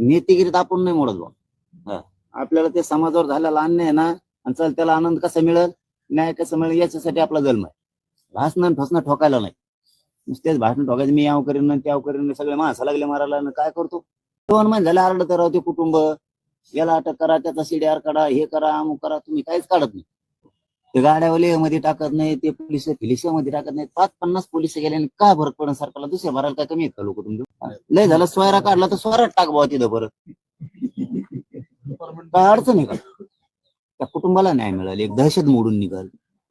नेतेगिरीत आपण नाही मोडत बा. आपल्याला ते समाजावर झालेला अन्याय आहे ना आणि चल त्याला आनंद कसा मिळेल? न्याय कसं मिळेल? याच्यासाठी आपला जन्म आहे. भाषण ठोसणं ठोकायला नाही. नुसतेच भाषण ठोकायचं मी याव करीन त्याव करीन सगळे माणसं लागले मारायला काय करतो? दोन महिने झाले आरडत राहते कुटुंब. याला अटक करा त्याचा सीडीआर काढा हे करा अमुक करा तुम्ही काहीच काढत नाही. ते गाड्यावाले मध्ये टाकत नाही ते पोलीसमध्ये टाकत नाही पाच पन्नास पोलीस गेल्याने काय फरक पडन सरकारला? दुसऱ्या भरायला काय कमी आहेत का लोक तुमचे? लय झालं सोयरा काढला तर सोयरात टाक बाबा तिथं परत. काय अडचण आहे का? त्या कुटुंबाला न्याय मिळाल एक दहशत मोडून निघाल.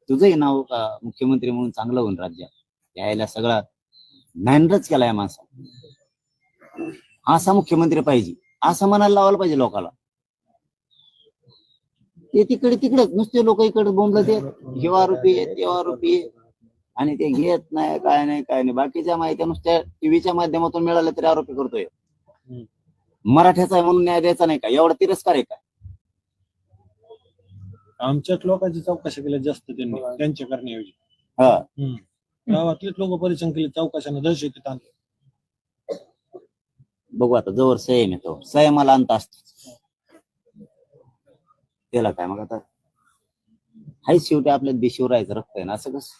तुझंही नाव का मुख्यमंत्री म्हणून चांगलं होऊन राज्यात यायला सगळा मॅनरच केला या माणसा. असा मुख्यमंत्री पाहिजे. असं म्हणायला लावायला पाहिजे लोकाला. ते तिकडे तिकडे नुसते लोक इकडे बोंबलं ते हे आरोपी आहे ते आरोपी आहे आणि ते घेत नाही काय नाही काय नाही. बाकीच्या माहित्या नुसत्या टीव्हीच्या माध्यमातून मिळाल्या तरी आरोपी करतोय. मराठ्याचा आहे म्हणून न्याय द्यायचा नाही का? एवढा तिरस्कार आहे का? आमच्याच लोकांची चौकशी केल्या जास्त त्यांनी त्यांच्या करण्याऐवजी. हा. हम्म. गावातलेच लोक परिचय केले चौकशाने दहशतीत आणले. बघू आता जवळ संयम येतो संयमाला अंत असतो त्याला काय? मग आता हाय शेवटी आपल्यात बेशिवरायचं रक्त आहे ना असं कसं?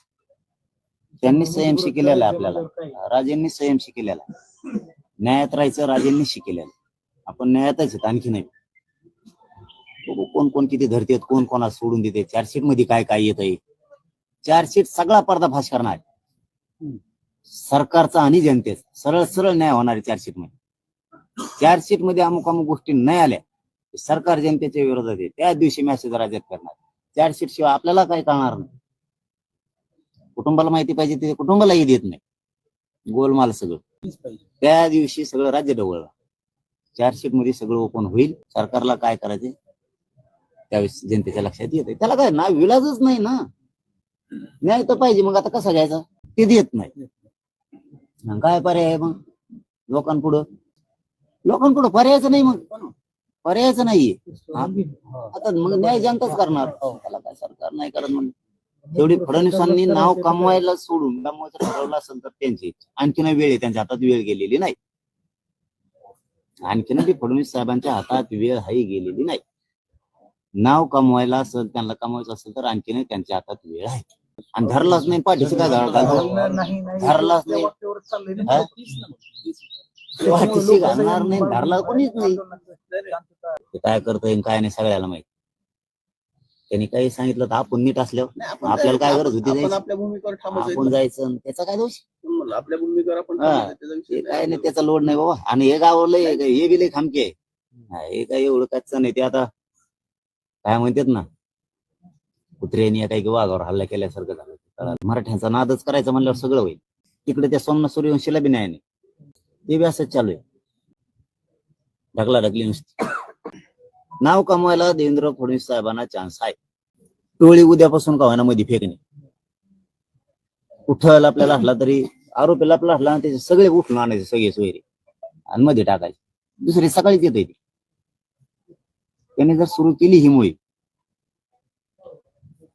त्यांनी संयम शिकलेला आहे आपल्याला. राजेंनी संयम शिकलेला. न्यायात राहायचं राजेंनी शिकलेलं. आपण न्यायातच आहेत आणखी नाही. कोण कोण किती धरतेत कोण कोणाला सोडून देते. चार्जशीटमध्ये काय काय येत आहे चार्जशीट सगळा पर्दाफाश करणार. सरकारचा आणि जनतेचा. सरळ सरळ न्याय होणार आहे चार्जशीटमध्ये. चार्जशीटमध्ये अमुक अमुक गोष्टी नाही आल्या. सरकार जनतेच्या विरोधात आहे. त्याच दिवशी मेसेज राज्यात करणार. चार्जशीट शिवाय आपल्याला काय कळणार नाही. कुटुंबाला माहिती पाहिजे ते कुटुंबालाही देत नाही. गोलमाल सगळं. त्या दिवशी सगळं राज्य डवळलं चार्जशीटमध्ये सगळं ओपन होईल. सरकारला काय करायचे त्यावेळेस जनतेच्या लक्षात येत त्याला काय ना विलाजच नाही ना. न्याय तर पाहिजे. मग आता कसा घ्यायचा? ते देत नाही. काय पर्याय आहे मग? लोकांपुढं. लोकांपुढं पर्यायच नाही मग. पर्यायचं नाहीये. हा? आता मग न्याय जनताच करणार. त्याला काय सरकार नाही करत म्हणून. तेवढी फडणवीसांनी नाव कमवायला सोडून कमवायचं ठरवलं असेल तर त्यांची. आणखीन वेळ आहे त्यांच्या हातात वेळ गेलेली नाही. आणखीन बी फडणवीस साहेबांच्या हातात वेळ हाही गेलेली नाही. नाव कमवायला असेल त्यांना कमवायचं असेल तर आणखीन त्यांच्या हातात वेळ आहे. आणि धरलाच नाही पाठीशी काय धरलाच नाही. हा? पाठीशी घालणार नाही धरला कोणीच नाही. ते काय करतोय काय नाही सगळ्याला माहीत त्यांनी काही सांगितलं तर आपण नीट असल्यावर आपल्याला काय गरज होती आपण जायची? आपल्या भूमिकेवर ठामच आहे. आपण जायचं आणि त्याचा काय दोष म्हणलं, आपल्या भूमिकेवर आपण हा. ठामच आहे, त्याचा विषय ते काय नाही. त्याचा लोड नाही बाबा आणि हे गावाला हे बी लय खामके आहे. हा, हे काय एवढं कच्चं नाही ते आता काय म्हणतात ना कुत्र्यानी काही वाघावर हल्ला केल्यासारखं झालं तर मराठ्यांचा नादच करायचा म्हणल्यावर सगळं होईल तिकडे त्या सोमना सूर्यवंशीला बी न्याय नाही ते बी असंच चालू आहे ढकला ढकली नुसती नाव कमवायला देवेंद्र फडणवीस साहेबांना चान्स आहे. टोळी उद्यापासून का मध्ये फेकणे. उठल आपल्याला हटला तरी आरोपीला आपला हटला आणि त्याचे सगळे उठून आणायचे सगळे सोयरे. आणि मध्ये टाकायचे. दुसरी सकाळीच येत ती. त्याने जर सुरू केली ही मोहीम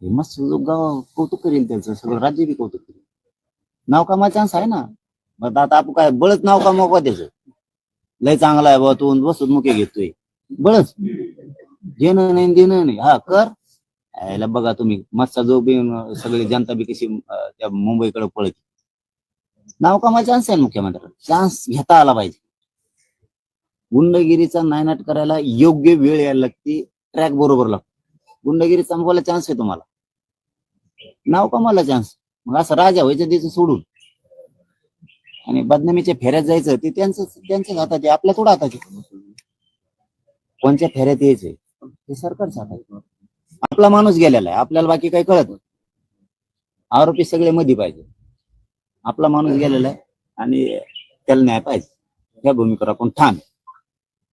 हे मस्त गाव कौतुक करेल त्यांचं सगळं राज्य बी कौतुक करेल नाव कामा चान्स आहे ना? मग आता आपण काय बळच नाव कामा का त्याचं? लय चांगला आहे बा तू बसून मुके घेतोय. बळच. देणं नाही देणं नाही. हा कर. यायला बघा तुम्ही. मस्त जो बी सगळी जनता बी कशी अं, त्या मुंबईकडे पळते. नाव कामा चान्स आहे मुख्यमंत्री चान्स घेता आला पाहिजे. गुंडगिरीचा नायनाट करायला योग्य वेळ यायला लागते. ट्रॅक बरोबर लागतो. गुंडगिरी संपवायला चान्स आहे तुम्हाला. नाव कमाला चान्स मग असं राजा व्हायचं त्याचं सोडून. आणि बदनामीच्या फेऱ्यात जायचं ते त्यांचं त्यांच्याच हातात आहे. आपल्या थोडं हातात आहे. कोणत्या फेऱ्यात यायचंय? हे सरकार सांगायचं आहे. आपला माणूस गेलेला आहे आपल्याला बाकी काही कळत नाही. आरोपी सगळे मध्ये पाहिजे आपला माणूस गेलेला आहे आणि त्याला न्याय पाहिजे या भूमिकेवर आपण ठाम आहे.